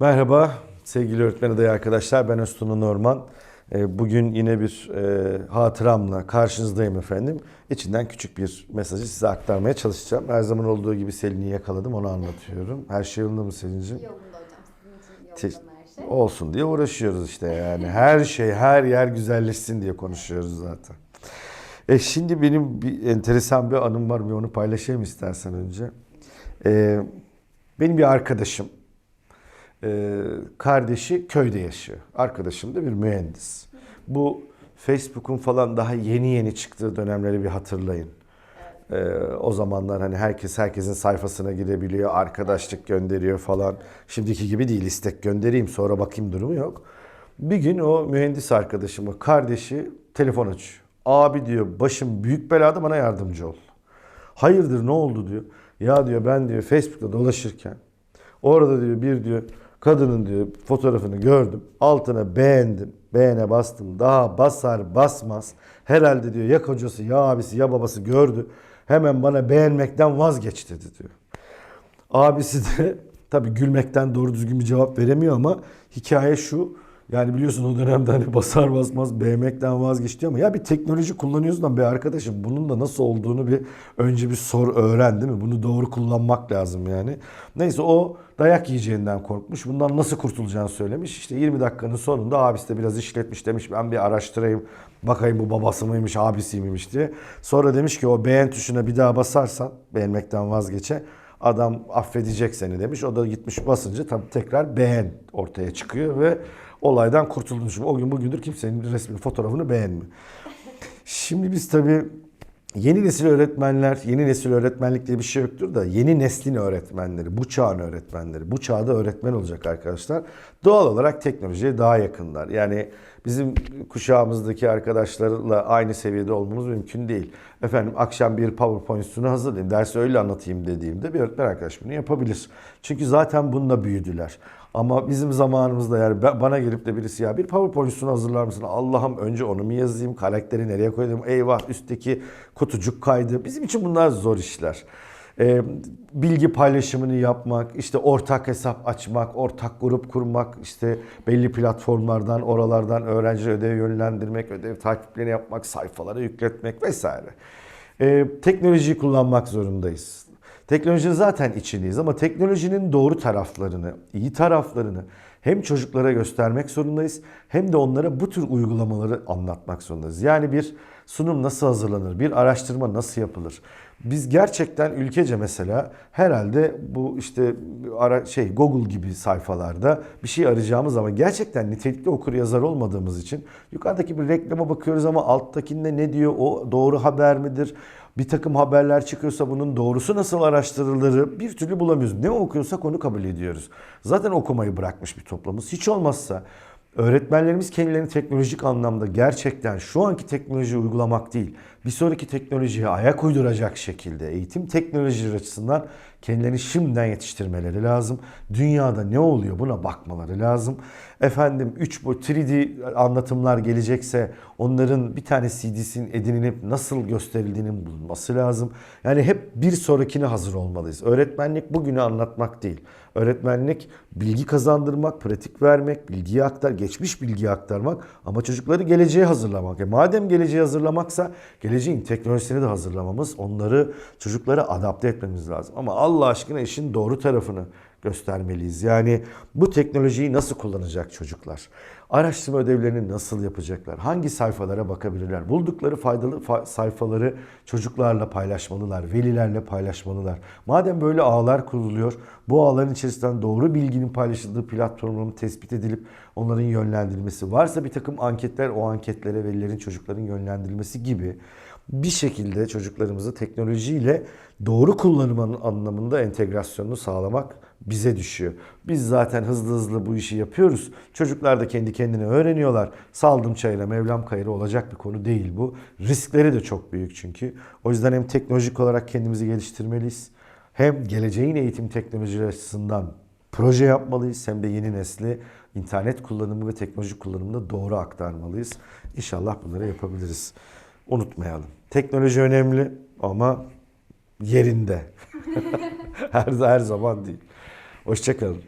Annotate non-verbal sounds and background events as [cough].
Merhaba sevgili öğretmen adayı arkadaşlar. Ben Öztuna Norman. Ee, Bugün yine bir e, hatıramla karşınızdayım efendim. İçinden küçük bir mesajı size aktarmaya çalışacağım. Her zaman olduğu gibi Selin'i yakaladım onu anlatıyorum. Her şey yolunda mı Selin'ciğim? Yolunda hocam. Sizin için Te- yolunda her şey? Olsun diye uğraşıyoruz işte yani. Her şey, her yer güzelleşsin diye konuşuyoruz zaten. E şimdi benim bir enteresan bir anım var. Bir onu paylaşayım istersen önce. E, benim bir arkadaşım. E, kardeşi köyde yaşıyor. Arkadaşım da bir mühendis. Bu Facebook'un falan daha yeni yeni çıktığı dönemleri bir hatırlayın. Ee, o zamanlar hani herkes herkesin sayfasına girebiliyor, arkadaşlık gönderiyor falan. Şimdiki gibi değil istek göndereyim sonra bakayım durumu yok. Bir gün o mühendis arkadaşımı kardeşi telefon açıyor. Abi diyor başım büyük belada bana yardımcı ol. Hayırdır ne oldu diyor. Ya diyor ben diyor Facebook'ta dolaşırken orada diyor bir diyor kadının diyor fotoğrafını gördüm. Altına beğendim. Beğene bastım. Daha basar basmaz. Herhalde diyor ya kocası ya abisi ya babası gördü. Hemen bana beğenmekten vazgeç dedi diyor. Abisi de tabii gülmekten doğru düzgün bir cevap veremiyor ama hikaye şu. Yani biliyorsun o dönemde hani basar basmaz beğenmekten vazgeç diyor ama ya bir teknoloji kullanıyorsun da be arkadaşım bunun da nasıl olduğunu bir önce bir sor öğren değil mi? Bunu doğru kullanmak lazım yani. Neyse o dayak yiyeceğinden korkmuş. Bundan nasıl kurtulacağını söylemiş. İşte 20 dakikanın sonunda abisi de biraz işletmiş demiş ben bir araştırayım bakayım bu babası mıymış abisi miymiş diye. Sonra demiş ki o beğen tuşuna bir daha basarsan beğenmekten vazgeçe Adam affedecek seni demiş. O da gitmiş basınca tabii tekrar beğen ortaya çıkıyor ve olaydan kurtulmuş. O gün bugündür kimsenin resmini, fotoğrafını beğenmiyor. Şimdi biz tabii yeni nesil öğretmenler, yeni nesil öğretmenlik diye bir şey yoktur da yeni neslin öğretmenleri, bu çağın öğretmenleri, bu çağda öğretmen olacak arkadaşlar. Doğal olarak teknolojiye daha yakınlar. Yani bizim kuşağımızdaki arkadaşlarla aynı seviyede olmamız mümkün değil. Efendim akşam bir PowerPoint sunu hazırlayayım, dersi öyle anlatayım dediğimde bir öğretmen arkadaş bunu yapabilir. Çünkü zaten bununla büyüdüler. Ama bizim zamanımızda yani bana gelip de birisi ya bir PowerPoint sunu hazırlar mısın? Allah'ım önce onu mu yazayım? Karakteri nereye koyayım? Eyvah üstteki kutucuk kaydı. Bizim için bunlar zor işler. Ee, bilgi paylaşımını yapmak, işte ortak hesap açmak, ortak grup kurmak, işte belli platformlardan, oralardan öğrenci ödev yönlendirmek, ödev takiplerini yapmak, sayfalara yükletmek vesaire. Ee, teknolojiyi kullanmak zorundayız. Teknolojinin zaten içindeyiz ama teknolojinin doğru taraflarını, iyi taraflarını hem çocuklara göstermek zorundayız hem de onlara bu tür uygulamaları anlatmak zorundayız. Yani bir sunum nasıl hazırlanır, bir araştırma nasıl yapılır? Biz gerçekten ülkece mesela herhalde bu işte ara şey Google gibi sayfalarda bir şey arayacağımız zaman gerçekten nitelikli okur yazar olmadığımız için yukarıdaki bir reklama bakıyoruz ama alttakinde ne diyor o doğru haber midir? Bir takım haberler çıkıyorsa bunun doğrusu nasıl araştırılır bir türlü bulamıyoruz. Ne okuyorsak onu kabul ediyoruz. Zaten okumayı bırakmış bir toplumuz. Hiç olmazsa öğretmenlerimiz kendilerini teknolojik anlamda gerçekten şu anki teknolojiyi uygulamak değil, bir sonraki teknolojiye ayak uyduracak şekilde eğitim teknolojileri açısından kendilerini şimdiden yetiştirmeleri lazım. Dünyada ne oluyor buna bakmaları lazım. Efendim 3 bu 3D anlatımlar gelecekse onların bir tane CD'sinin edinilip nasıl gösterildiğinin bulunması lazım. Yani hep bir sonrakine hazır olmalıyız. Öğretmenlik bugünü anlatmak değil. Öğretmenlik bilgi kazandırmak, pratik vermek, bilgiyi aktar, geçmiş bilgiyi aktarmak ama çocukları geleceğe hazırlamak. E madem geleceğe hazırlamaksa geleceğin teknolojisini de hazırlamamız, onları çocuklara adapte etmemiz lazım. Ama Allah aşkına işin doğru tarafını göstermeliyiz. Yani bu teknolojiyi nasıl kullanacak çocuklar? Araştırma ödevlerini nasıl yapacaklar? Hangi sayfalara bakabilirler? Buldukları faydalı fa- sayfaları çocuklarla paylaşmalılar, velilerle paylaşmalılar. Madem böyle ağlar kuruluyor, bu ağların içerisinden doğru bilginin paylaşıldığı platformların tespit edilip onların yönlendirilmesi varsa bir takım anketler o anketlere velilerin çocukların yönlendirilmesi gibi bir şekilde çocuklarımızı teknolojiyle doğru kullanım anlamında entegrasyonunu sağlamak bize düşüyor. Biz zaten hızlı hızlı bu işi yapıyoruz. Çocuklar da kendi kendine öğreniyorlar. Saldım çayına Mevlam kayırı olacak bir konu değil bu. Riskleri de çok büyük çünkü. O yüzden hem teknolojik olarak kendimizi geliştirmeliyiz. Hem geleceğin eğitim teknolojileri açısından proje yapmalıyız hem de yeni nesli internet kullanımı ve teknoloji kullanımını doğru aktarmalıyız. İnşallah bunları yapabiliriz. Unutmayalım. Teknoloji önemli ama yerinde. [laughs] her, her zaman değil. Hoşçakalın.